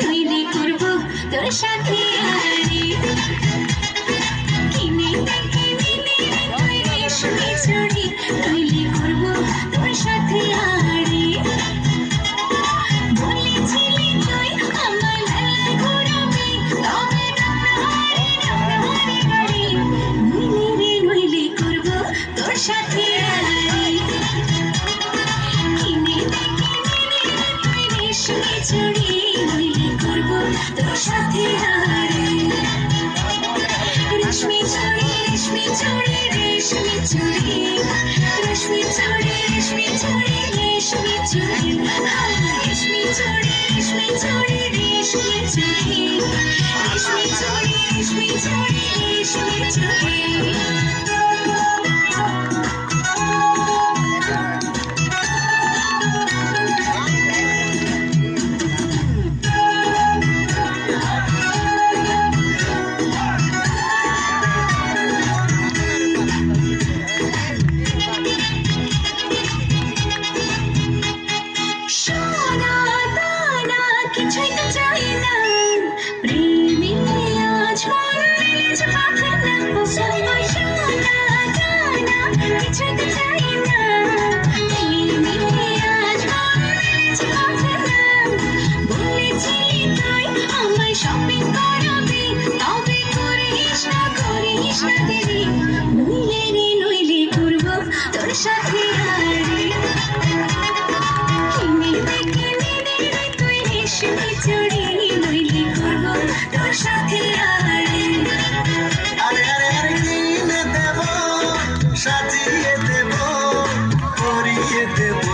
তুই করব তোর সাথে রেশমি চুড়ি নইলে করব তোর সাথে আরে রেশমি চুড়ি রেশমি চুড়ি রেশমি চুড়ি রেশমি চুড়ি রেশমি চুড়ি রেশমি চুড়ি হায় রেশমি চুড়ি রেশমি চুড়ি রেশমি চুড়ি রেশমি চুড়ি রেশমি চুড়ি রেশমি চুড়ি দানা চাই না প্রেমে আজ মন মেলেছে পাখনা সবাই সোনা দানা কিছুই তো চাই না প্রেমে আজ মন মেলেছে পাখনা বলেছিলি তুই আমায় শপিং করাবি তবে করিস না করিস না দেরি নইলে রে নইলে করব তোর সাথে হারি Thank you.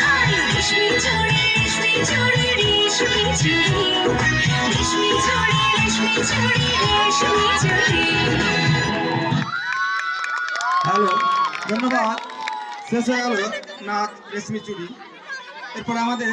হায় হ্যালো ধন্যবাদ। শেষ হয়ে গেল নাচ রেশমি চুড়ি এরপর আমাদের